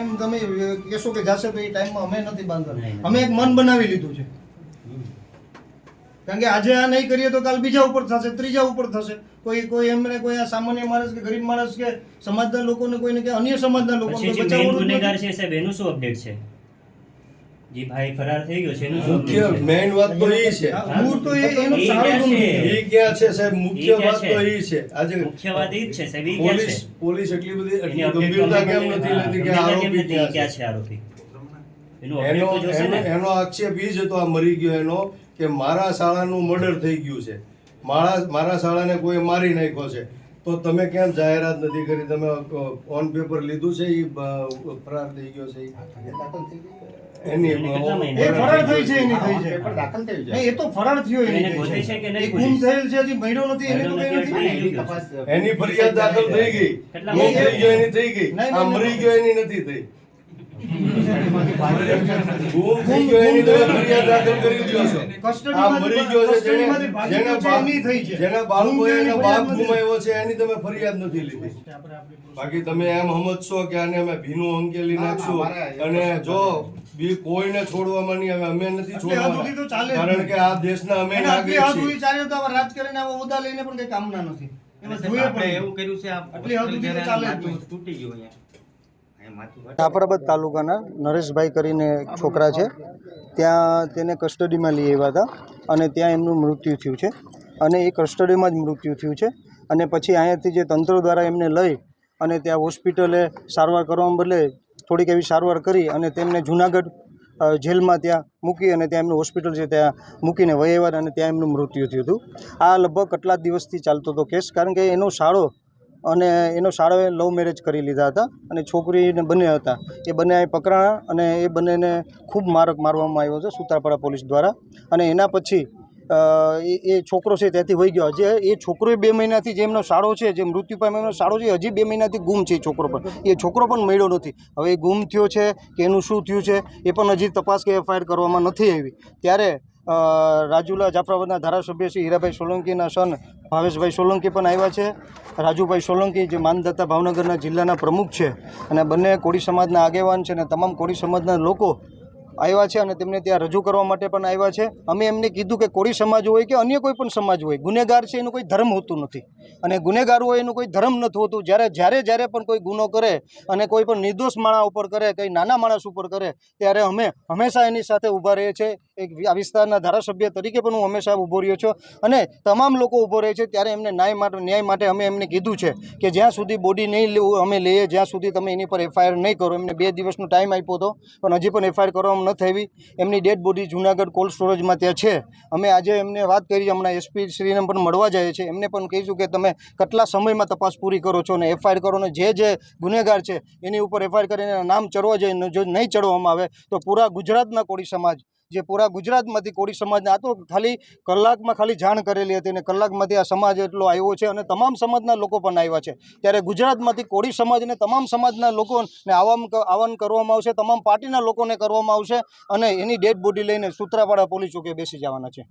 Time તમે કહેશો કે જશે તો એ ટાઈમમાં અમે નથી બાંધતા. અમે એક મન બનાવી લીધું છે. કારણ કે આજે આ નહીં કરીએ તો કાલ બીજા ઉપર થશે ત્રીજા ઉપર થશે. કોઈ કોઈ એમને કોઈ આ સામાન્ય માણસ કે ગરીબ માણસ કે સમાજના લોકોને કોઈને કે અન્ય સમાજના. ગુનેગાર છે સાહેબ એનું શું અપડેટ છે? જે ભાઈ ફરાર થઈ ગયો છે એનું મુખ્ય મેઈન વાત તો એ છે. હા, મૂળ તો એ એનો સારો ગુમ. એ ક્યાં છે સાહેબ? મુખ્ય વાત તો એ છે. આજે મુખ્ય વાત એ જ છે સાહેબ એ ક્યાં છે? પોલીસ એટલી બધી એટલી ગંભીરતા કેમ નથી લેતી કે આરોપી ક્યાં છે? આરોપી? એનો એનો આક્ષેપ એ જ હતો આ મરી ગયો એનો કે મારા શાળાનું મર્ડર થઈ ગયું છે. મારા મારા શાળાને કોઈ મારી નાખ્યો છે. તો તમે કેમ જાહેરાત નથી કરી? તમે ઓન પેપર લીધું છે એ ફરાર થઈ ગયો છે એની એને કેટલા મહિના? એ ફરાર થઈ છે એની થઈ છે. પેપર દાખલ થયું છે. એ તો ફરાર થયો એની થઈ છે. કે નહીં ગુમ થયેલ છે હજી મળ્યો નથી એને તો નથી, નથી. તપાસ એની ફરિયાદ દાખલ થઈ ગઈ. ગુમ થઈ ગયો એની થઈ ગઈ. આ મરી ગયો એની નથી થઈ. ગુમ થઈ ગયો એની તમે ફરિયાદ દાખલ કરી દ્યો છો. આ મરી ગયો છે જેને કસ્ટડીમાંથી ભાગી જેના ગયો છે એની થઈ છે. જેના બાળકો ગુમ થયો એના એની બાપ ગુમાવ્યો છે એની તમે ફરિયાદ નથી લીધી. બાકી તમે એમ સમજશો કે આને અમે ભીનું અંકેલી નાખશું અને જો બી કોઈને છોડવામાં નહીં આવે અમે નથી છોડવાના. કારણ કે આ દેશના અમે અને નાગરિક છીએ. સુધી આવા રાજકારણી લઈને પણ કઈ કામના નથી. એવું કર્યું છે આટલી હદ સુધી ચાલે જ માથું નહીં. તૂટી ગયું જાફરાબાદ તાલુકાના નરેશભાઈ કરીને છોકરા છે. ત્યાં તેને કસ્ટડીમાં લઈ આવ્યા હતા અને ત્યાં એમનું મૃત્યુ થયું છે. અને એ કસ્ટડીમાં જ મૃત્યુ થયું છે. અને પછી અહીંયાથી જે તંત્ર દ્વારા એમને લઈ અને ત્યાં હોસ્પિટલે સારવાર કરવા બદલે થોડીક એવી સારવાર કરી અને તેમને જુનાગઢ જેલમાં ત્યાં મૂકી અને ત્યાં એમનું હોસ્પિટલ છે ત્યાં મૂકીને વયવાર અને ત્યાં એમનું મૃત્યુ થયું હતું. આ લગભગ કેટલા દિવસથી ચાલતો હતો કેસ. કારણ કે એનો શાળો અને એનો શાળાએ લવ મેરેજ કરી લીધા હતા અને છોકરીને બંને હતા. એ બંને અહીં પકડાણા અને એ બંનેને ખૂબ મારક મારવામાં આવ્યો છે સુત્રાપાડા પોલીસ દ્વારા. અને એના પછી એ છોકરો છે ત્યાંથી વહી ગયો. હજી એ છોકરો બે મહિનાથી જે એમનો સાળો છે, જે મૃત્યુ પામ્યો એમનો શાળો છે હજી બે મહિનાથી ગુમ છે એ છોકરો પણ. એ છોકરો પણ મળ્યો નથી. હવે એ ગુમ થયો છે કે એનું શું થયું છે, એ પણ હજી તપાસ કે એફઆઈઆર કરવામાં નથી આવી. ત્યારે રાજુલા જાફરાબાદના ધારાસભ્ય શ્રી હીરાભાઈ સોલંકીના સન ભાવેશભાઈ સોલંકી પણ આવ્યા છે. રાજુભાઈ સોલંકી જે માનદત્તા ભાવનગરના જિલ્લાના પ્રમુખ છે અને બંને કોળી સમાજના આગેવાન છે અને તમામ કોળી સમાજના લોકો આવ્યા છે અને તેમને ત્યાં રજૂ કરવા માટે પણ આવ્યા છે. અમે એમને કીધું કે કોળી સમાજ હોય કે અન્ય કોઈ પણ સમાજ હોય, ગુનેગાર છે એનું કોઈ ધર્મ હોતું નથી. અને ગુનેગાર હોય એનું કોઈ ધર્મ નથી હોતું. જ્યારે જ્યારે જ્યારે પણ કોઈ ગુનો કરે અને કોઈ પણ નિર્દોષ માણા ઉપર કરે, કંઈ નાના માણસ ઉપર કરે, ત્યારે અમે હંમેશા એની સાથે ઊભા રહીએ છીએ. એક વિસ્તારના ધારાસભ્ય તરીકે પણ હું હંમેશા ઊભો રહ્યો છું. અને તમામ લોકો ઊભો રહે છે ત્યારે એમને ન્યાય માટે ન્યાય માટે અમે એમને કીધું છે કે જ્યાં સુધી બોડી નહીં અમે લઈએ, જ્યાં સુધી તમે એની પર એફઆઈઆર નહીં કરો. એમને બે દિવસનો ટાઈમ આપ્યો હતો, પણ હજી પણ એફઆઈઆર કરવામાં ન આવી. એમની ડેડ બોડી જુનાગઢ કોલ્ડ સ્ટોરેજમાં ત્યાં છે. અમે આજે એમને વાત કરી, હમણાં એસપી શ્રીને પણ મળવા જાય છે. એમને પણ કહીશું કે તમે કેટલા સમયમાં તપાસ પૂરી કરો છો અને એફઆઈઆર કરો ને જે જે ગુનેગાર છે, એની ઉપર એફઆઈઆર કરીને નામ ચડવા ને જો નહીં ચડવામાં આવે, તો પૂરા ગુજરાતના કોળી સમાજ જે પૂરા ગુજરાતમાંથી કોળી સમાજને આ તો ખાલી કલાકમાં ખાલી જાણ કરેલી હતી અને કલાકમાંથી આ સમાજ એટલો આવ્યો છે અને તમામ સમાજના લોકો પણ આવ્યા છે. ત્યારે ગુજરાતમાંથી કોળી સમાજને તમામ સમાજના લોકોને આવામ આહવાન કરવામાં આવશે, તમામ પાર્ટીના લોકોને કરવામાં આવશે અને એની ડેડ બોડી લઈને સૂત્રાપાડા પોલીસ ચોકે બેસી જવાના છે.